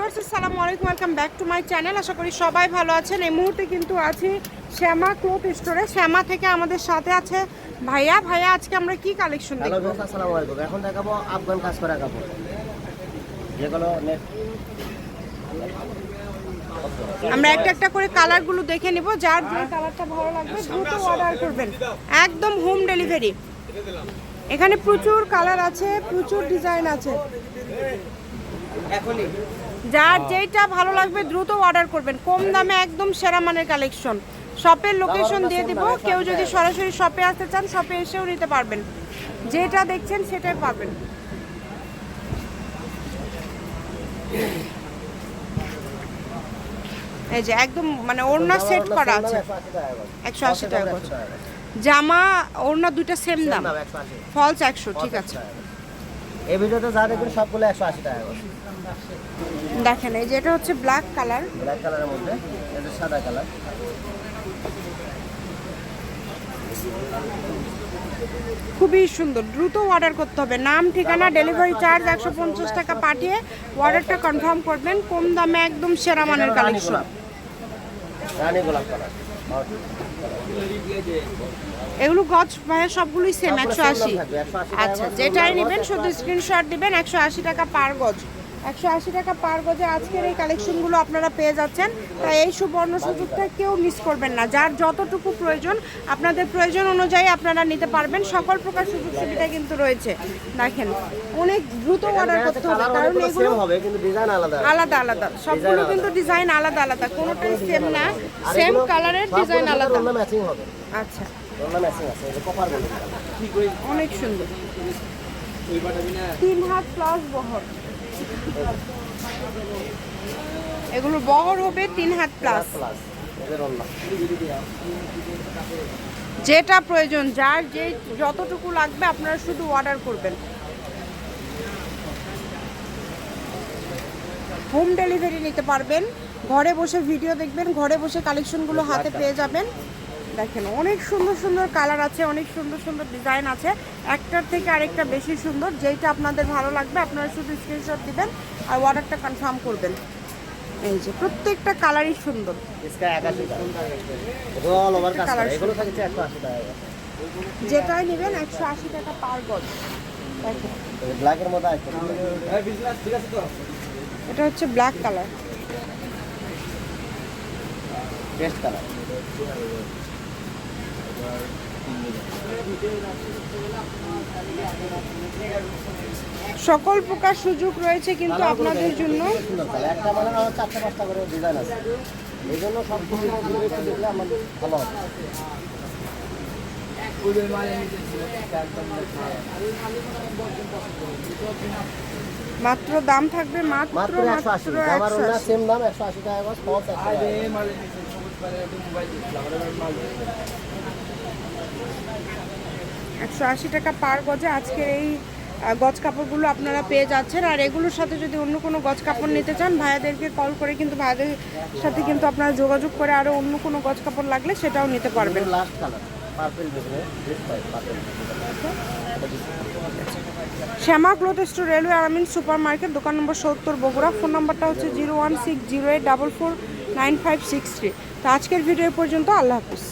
Viewers আসসালামু আলাইকুম welcome back to my channel আশা করি সবাই ভালো আছেন। এই মুহূর্তে কিন্তু আছি শ্যামা ক্লোথ স্টোরে। শ্যামা থেকে আমাদের সাথে আছে ভাইয়া। ভাইয়া আজকে আমরা কি কালেকশন দেখব? হ্যালো ভিউয়ার্স আসসালামু আলাইকুম। এখন দেখাবো আফগান কাজ করা কাপড়। যেগুলো নেট আমরা একটা একটা করে কালারগুলো দেখে নিব। যার যে কালারটা ভালো লাগবে দ্রুত অর্ডার করবেন। একদম হোম ডেলিভারি এখানে প্রচুর কালার আছে প্রচুর ডিজাইন আছে। যার যেইটা ভালো লাগবে দ্রুত অর্ডার করবেন। কম দামে একদম সেরা মানের কালেকশন শপের লোকেশন দিয়ে দিব কেউ যদি সরাসরি শপে আসতে চান শপে এসেও নিতে পারবেন। যেটা দেখছেন সেটাই পাবেন। এই যে একদম মানে ওড়না সেট করা আছে। একশো আশি টাকা। জামা ওড়না দুইটা সেম দাম। ফলস একশো ঠিক আছে। এই ভিডিওতে যা দেখবেন সবগুলো একশো আশি টাকা দেখেন এই যে এটা হচ্ছে ব্ল্যাক কালার ব্ল্যাক কালারের মধ্যে এটা সাদা কালার খুবই সুন্দর দ্রুত অর্ডার করতে হবে। নাম ঠিকানা ডেলিভারি চার্জ একশো পঞ্চাশ টাকা পাঠিয়ে অর্ডারটা কনফার্ম করবেন। কম দামে একদম সেরা মানের কালেকশন রানী গোলাপ। কালার এগুলো গছ মানে সবগুলোই সেম একশো আশি। 180 আচ্ছা গজ, যেটাই নেবেন শুধু স্ক্রিনশট দিবেন একশো আশি টাকা পার গজ একশো আশি টাকা পার গজে আজকের এই কালেকশনগুলো আপনারা পেয়ে যাচ্ছেন। তাই এই সুবর্ণ সুযোগটা কেউ মিস করবেন না। যার যতটুকু প্রয়োজন আপনাদের প্রয়োজন অনুযায়ী আপনারা নিতে পারবেন। সকল প্রকার সুযোগ সুবিধা কিন্তু রয়েছে। দেখেন অনেক দ্রুত অর্ডার করতে হবে কারণ এগুলো আলাদা। আলাদা সবগুলো কিন্তু ডিজাইন আলাদা আলাদা। কোনোটাই সেম না। সেম কালারের ডিজাইন আলাদা। আচ্ছা। অনেক সুন্দর। তিন হাত প্লাস বহর। এগুলো বহর হবে তিন হাত প্লাস যেটা প্রয়োজন যার যে যতটুকু লাগবে আপনারা শুধু অর্ডার করবেন। হোম ডেলিভারি নিতে পারবেন। ঘরে বসে ভিডিও দেখবেন ঘরে বসে কালেকশনগুলো হাতে পেয়ে যাবেন। দেখেন অনেক সুন্দর সুন্দর কালার আছে অনেক সুন্দর সুন্দর ডিজাইন আছে। একটার থেকে আরেকটা বেশি সুন্দর যেইটা আপনাদের ভালো লাগবে আপনারা শুধু স্ক্রিনশট দিবেন আর অর্ডারটা কনফার্ম করবেন। এই যে প্রত্যেকটা কালারই সুন্দর। যেটাই নেবেন একশো আশি টাকা পার গজ দেখেন। এই ব্ল্যাকের মধ্যে আছে এটা হচ্ছে ব্ল্যাক কালার বেস্ট কালার সকল প্রকার সুযোগ রয়েছে কিন্তু আপনাদের জন্য। একটা মানে আমার চারটে পাঁচটা করে ডিজাইন আছে। এই জন্য সব কিছু দেখলে ভালো হবে। মাত্র দাম থাকবে মাত্র মাত্র আমার টাকা একশো আশি টাকা পার গজে আজকের এই গজ কাপড়গুলো আপনারা পেয়ে যাচ্ছেন। আর এগুলোর সাথে যদি অন্য কোনো গজ কাপড় নিতে চান ভাইয়াদেরকে কল করে কিন্তু ভাইয়াদের সাথে কিন্তু আপনারা যোগাযোগ করে আরও অন্য কোনো গজ কাপড় লাগলে সেটাও নিতে পারবেন। Last colour Shyama cloth store railway Aramin super market দোকান নম্বর সত্তর বগুড়া। ফোন নম্বরটা হচ্ছে zero one six zero eight double four nine five six three. তো আজকের ভিডিও পর্যন্ত আল্লাহ হাফিজ।